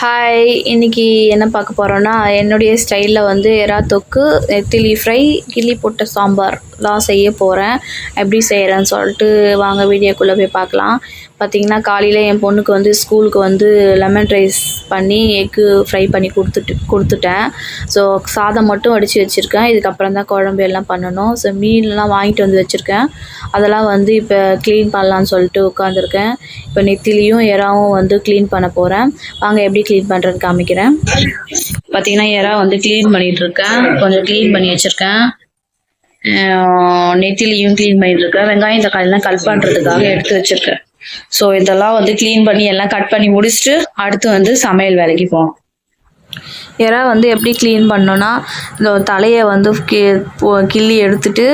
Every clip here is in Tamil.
ஹாய் இன்றைக்கி என்ன பார்க்க போகிறோன்னா என்னுடைய ஸ்டைலில் வந்து எறா தொக்கு நெத்திலி ஃப்ரை கிள்ளி போட்ட சாம்பார். தான் செய்ய போகிறேன் எப்படி செய்கிறேன்னு சொல்லிட்டு வாங்க வீடியோக்குள்ளே போய் பார்க்கலாம். பார்த்திங்கன்னா காலையில் என் பொண்ணுக்கு வந்து ஸ்கூலுக்கு வந்து லெமன் ரைஸ் பண்ணி எக்கு ஃப்ரை பண்ணி கொடுத்துட்டு கொடுத்துட்டேன். ஸோ சாதம் மட்டும் அடித்து வச்சுருக்கேன். இதுக்கப்புறம் தான் குழம்பு எல்லாம் பண்ணணும். ஸோ மீன்லாம் வாங்கிட்டு வந்து வச்சுருக்கேன். அதெல்லாம் வந்து இப்போ க்ளீன் பண்ணலான்னு சொல்லிட்டு உட்காந்துருக்கேன் இப்போ நெத்திலியும் எறாவும் வந்து க்ளீன் பண்ண போகிறேன் வாங்க எப்படி க்ளீன் பண்ணுறேன்னு காமிக்கிறேன். பார்த்தீங்கன்னா எறா வந்து க்ளீன் பண்ணிகிட்ருக்கேன் கொஞ்சம் க்ளீன் பண்ணி வச்சுருக்கேன். நெத்திலியும் க்ளீன் பண்ணிட்டு இருக்கேன் வெங்காயம் தக்காளிலாம் கட் பண்ணுறதுக்காக எடுத்து வச்சுருக்கேன். ஸோ இதெல்லாம் வந்து க்ளீன் பண்ணி எல்லாம் கட் பண்ணி முடிச்சுட்டு அடுத்து வந்து சமையல் வேலைக்கு போவோம். இறா வந்து எப்படி க்ளீன் பண்ணோன்னா இந்த தலையை வந்து கி கிள்ளி எடுத்துட்டு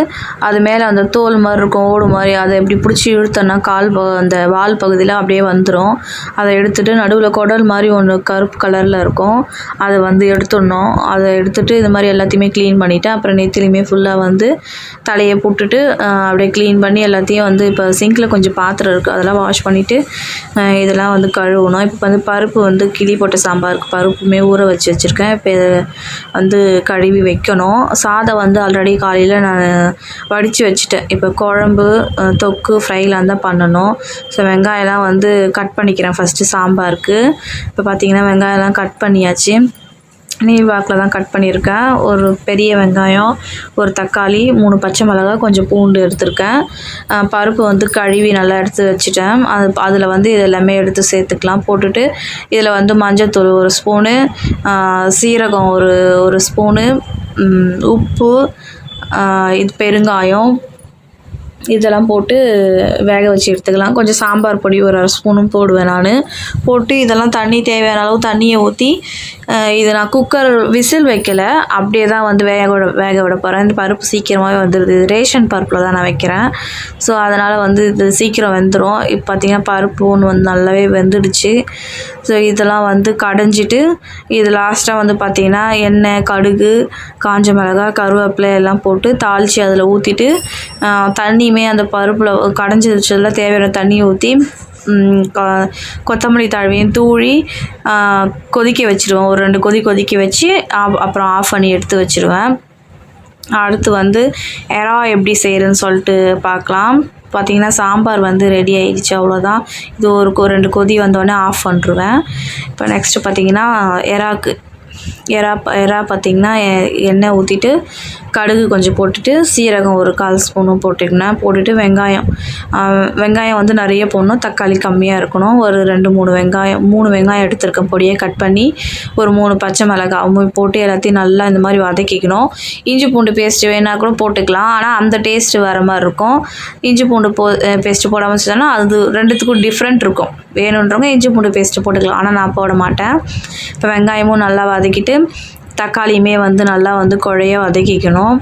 அது மேலே அந்த தோல் மாதிரி இருக்கும் ஓடு மாதிரி அதை எப்படி பிடிச்சி இழுத்தோன்னா கால் ப அந்த வால் பகுதியில் அப்படியே வந்துடும் அதை எடுத்துட்டு நடுவில் குடல் மாதிரி ஒன்று கருப்பு கலரில் இருக்கும். அதை வந்து எடுத்துடணும். அதை எடுத்துட்டு இது மாதிரி எல்லாத்தையுமே க்ளீன் பண்ணிவிட்டு அப்புறம் நெத்திலையுமே ஃபுல்லாக வந்து தலையை போட்டுட்டு அப்படியே க்ளீன் பண்ணி எல்லாத்தையும் வந்து இப்போ சிங்கில் கொஞ்சம் பாத்திரம் இருக்குது அதெல்லாம் வாஷ் பண்ணிவிட்டு இதெல்லாம் வந்து கழுவணும். இப்போ வந்து பருப்பு வந்து கிளி போட்ட சாம்பாருக்கு பருப்புமே ஊற வச்சு வச்சுருக்கேன். இப்போ இதை வந்து கழுவி வைக்கணும். சாதம் வந்து ஆல்ரெடி காலையில் நான் வடித்து வச்சுட்டேன். இப்போ குழம்பு தொக்கு ஃப்ரைலாம் தான் பண்ணணும். ஸோ வெங்காயம்லாம் வந்து கட் பண்ணிக்கிறேன் ஃபஸ்ட்டு சாம்பாருக்கு. இப்போ பார்த்திங்கன்னா வெங்காயம்லாம் கட் பண்ணியாச்சு. நீர் வாக்கில் தான் கட் பண்ணியிருக்கேன். ஒரு பெரிய வெங்காயம் ஒரு தக்காளி மூணு பச்சை மிளகாய் கொஞ்சம் பூண்டு எடுத்திருக்கேன். பருப்பு வந்து கழுவி நல்லா எடுத்து வச்சுட்டேன். அது அதில் வந்து இது எல்லாமே எடுத்து சேர்த்துக்கலாம். போட்டுட்டு இதில் வந்து மஞ்சள்தூள் ஒரு ஸ்பூனு சீரகம் ஒரு ஒரு ஸ்பூனு உப்பு இது பெருங்காயம். இதெல்லாம் போட்டு வேக வச்சு எடுத்துக்கலாம். கொஞ்சம் சாம்பார் பொடி ஒரு அரை ஸ்பூனும் போடுவேன் நான். போட்டு இதெல்லாம் தண்ணி தேவையான அளவு தண்ணியை ஊற்றி இது நான் குக்கர் விசில் வைக்கல. அப்படியே தான் வந்து வேக விட வேக விட போகிறேன் இந்த பருப்பு சீக்கிரமாகவே வந்துடுது இது ரேஷன் பருப்பில் தான் நான் வைக்கிறேன். ஸோ அதனால் வந்து இது சீக்கிரம் வெந்துடும் இப்போ பார்த்தீங்கன்னா பருப்பு ஒன்று வந்து நல்லாவே வெந்துடுச்சு. ஸோ இதெல்லாம் வந்து கடைஞ்சிட்டு இது லாஸ்ட்டாக வந்து பார்த்திங்கன்னா எண்ணெய் கடுகு காஞ்ச மிளகா கருவேப்பிலை எல்லாம் போட்டு தாளித்து அதில் ஊற்றிட்டு தண்ணியுமே அந்த பருப்பில் கடைஞ்சி வச்சதில் தேவையான தண்ணியை ஊற்றி கொத்தமல்லி தாழ்வையும் தூவி கொதிக்க வச்சுருவேன். ஒரு ரெண்டு கொதி கொதிக்க வச்சு அப்புறம் ஆஃப் பண்ணி எடுத்து வச்சிருவேன். அடுத்து வந்து எறா எப்படி செய்கிறதுன்னு சொல்லிட்டு பார்க்கலாம். பார்த்திங்கன்னா சாம்பார் வந்து ரெடி ஆகிடுச்சு அவ்வளோதான் இது ஒரு கொ- ரெண்டு கொதி வந்தோடனே ஆஃப் பண்ணிருவேன். இப்போ நெக்ஸ்ட்டு பார்த்தீங்கன்னா எறாக்கு எறா ப- எறா பார்த்தீங்கன்னா எண்ணெய் ஊற்றிட்டு கடுகு கொஞ்சம் போட்டுட்டு சீரகம் ஒரு கால் ஸ்பூனும் போட்டுக்கினேன் போட்டுட்டு வெங்காயம். வெங்காயம் வந்து நிறைய போடணும். தக்காளி கம்மியாக இருக்கணும். ஒரு ரெண்டு மூணு வெங்காயம் மூணு வெங்காயம் எடுத்திருக்கேன் பொடியை கட் பண்ணி ஒரு மூணு பச்சை மிளகாய் போட்டு எல்லாத்தையும் நல்லா இந்த மாதிரி வதக்கிக்கணும். இஞ்சி பூண்டு பேஸ்ட்டு வேணா கூட போட்டுக்கலாம். ஆனால் அந்த டேஸ்ட்டு வர மாதிரி இருக்கும். இஞ்சி பூண்டு போ பேஸ்ட்டு போடாமல் வச்சுட்டோன்னா அது ரெண்டுத்துக்கும் டிஃப்ரெண்ட் இருக்கும். வேணுன்றவங்க இஞ்சி பூண்டு பேஸ்ட்டு போட்டுக்கலாம். ஆனால் நான் போட மாட்டேன். இப்போ வெங்காயமும் நல்லா வதக்கிட்டு தக்காளியுமே வந்து நல்லா வந்து குழைய வதக்கிக்கணும்.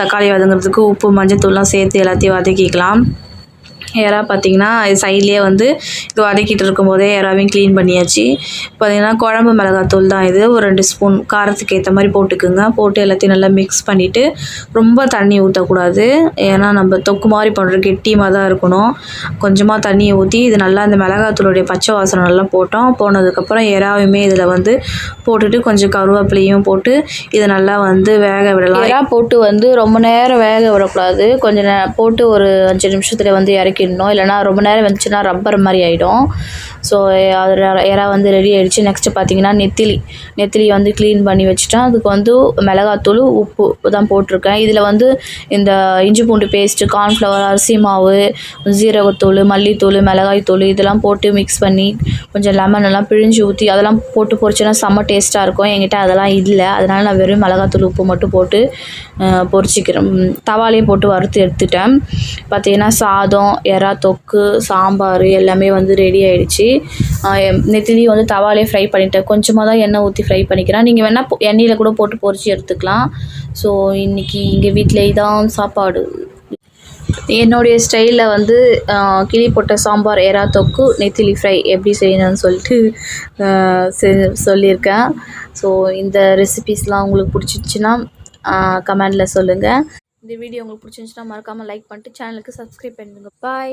தக்காளி வதங்குறதுக்கு உப்பு மஞ்சத்தூள்லாம் சேர்த்து எல்லாத்தையும் வதக்கிக்கலாம். எறா பார்த்தீங்கன்னா சைட்லேயே வந்து இது வதக்கிட்டு இருக்கும்போதே எறாவையும் க்ளீன் பண்ணியாச்சு. பார்த்தீங்கன்னா குழம்பு மிளகாத்தூள் தான் இது. ஒரு ரெண்டு ஸ்பூன் காரத்துக்கு ஏற்ற மாதிரி போட்டுக்குங்க. போட்டு எல்லாத்தையும் நல்லா மிக்ஸ் பண்ணிவிட்டு ரொம்ப தண்ணி ஊற்றக்கூடாது ஏன்னா நம்ம தொக்கு மாதிரி பண்ணுற கெட்டியமாக தான் இருக்கணும். கொஞ்சமாக தண்ணியை ஊற்றி இது நல்லா இந்த மிளகாத்தூளுடைய பச்சை வாசனை நல்லா போட்டோம். போனதுக்கப்புறம் எறாவையுமே இதில் வந்து போட்டுட்டு கொஞ்சம் கருவேப்பிலையும் போட்டு இதை நல்லா வந்து வேக விடலாம். எறா போட்டு வந்து ரொம்ப நேரம் வேக விடக்கூடாது. கொஞ்சம் போட்டு ஒரு அஞ்சு நிமிஷத்தில் வந்து இறக்கி இறக்கிடணும் இல்லைனா ரொம்ப நேரம் வந்துச்சுன்னா ரப்பர் மாதிரி ஆகிடும் ஸோ அது இறா வந்து ரெடி ஆகிடுச்சு நெக்ஸ்ட்டு பார்த்தீங்கன்னா நெத்திலி. நெத்திலி வந்து க்ளீன் பண்ணி வச்சுட்டேன். அதுக்கு வந்து மிளகாத்தூள் உப்பு தான் போட்டிருக்கேன். இதில் வந்து இந்த இஞ்சி பூண்டு பேஸ்ட்டு கார்ன்ஃப்ளவர் அரிசி மாவு ஜீரகத்தூள் மல்லித்தூள் மிளகாய்த்தூள் இதெல்லாம் போட்டு மிக்ஸ் பண்ணி கொஞ்சம் லெமன் எல்லாம் பிழிஞ்சு ஊற்றி அதெல்லாம் போட்டு பொரிச்சோன்னா செம்ம டேஸ்ட்டாக இருக்கும். என்கிட்ட அதெல்லாம் இல்லை. அதனால் நான் வெறும் மிளகாத்தூள் உப்பு மட்டும் போட்டு பொரிச்சிக்கிறேன். தவாலையும் போட்டு வறுத்து எடுத்துட்டேன். பார்த்தீங்கன்னா சாதம் எறா தொக்கு சாம்பார் எல்லாமே வந்து ரெடி ஆகிடுச்சி நெத்திலி வந்து தவாலே ஃப்ரை பண்ணிட்டேன். கொஞ்சமாக தான் எண்ணெய் ஊற்றி ஃப்ரை பண்ணிக்கிறேன். நீங்கள் வேணால் எண்ணெயில் கூட போட்டு பொரிச்சு எடுத்துக்கலாம். ஸோ இன்றைக்கி எங்கள் வீட்டில் இதான் சாப்பாடு. என்னுடைய ஸ்டைலில் வந்து கிளி போட்ட சாம்பார் எறா தொக்கு நெத்திலி ஃப்ரை எப்படி செய்யணும்னு சொல்லிட்டு செ- சொல்லியிருக்கேன். ஸோ இந்த ரெசிபீஸ்லாம் உங்களுக்கு பிடிச்சிச்சின்னா கமெண்டில் சொல்லுங்கள் இந்த வீடியோ உங்களுக்கு பிடிச்சிருந்துச்சுன்னா மறக்காமல் லைக் பண்ணிட்டு சேனலுக்கு சப்ஸ்கிரைப் பண்ணுங்க பாய்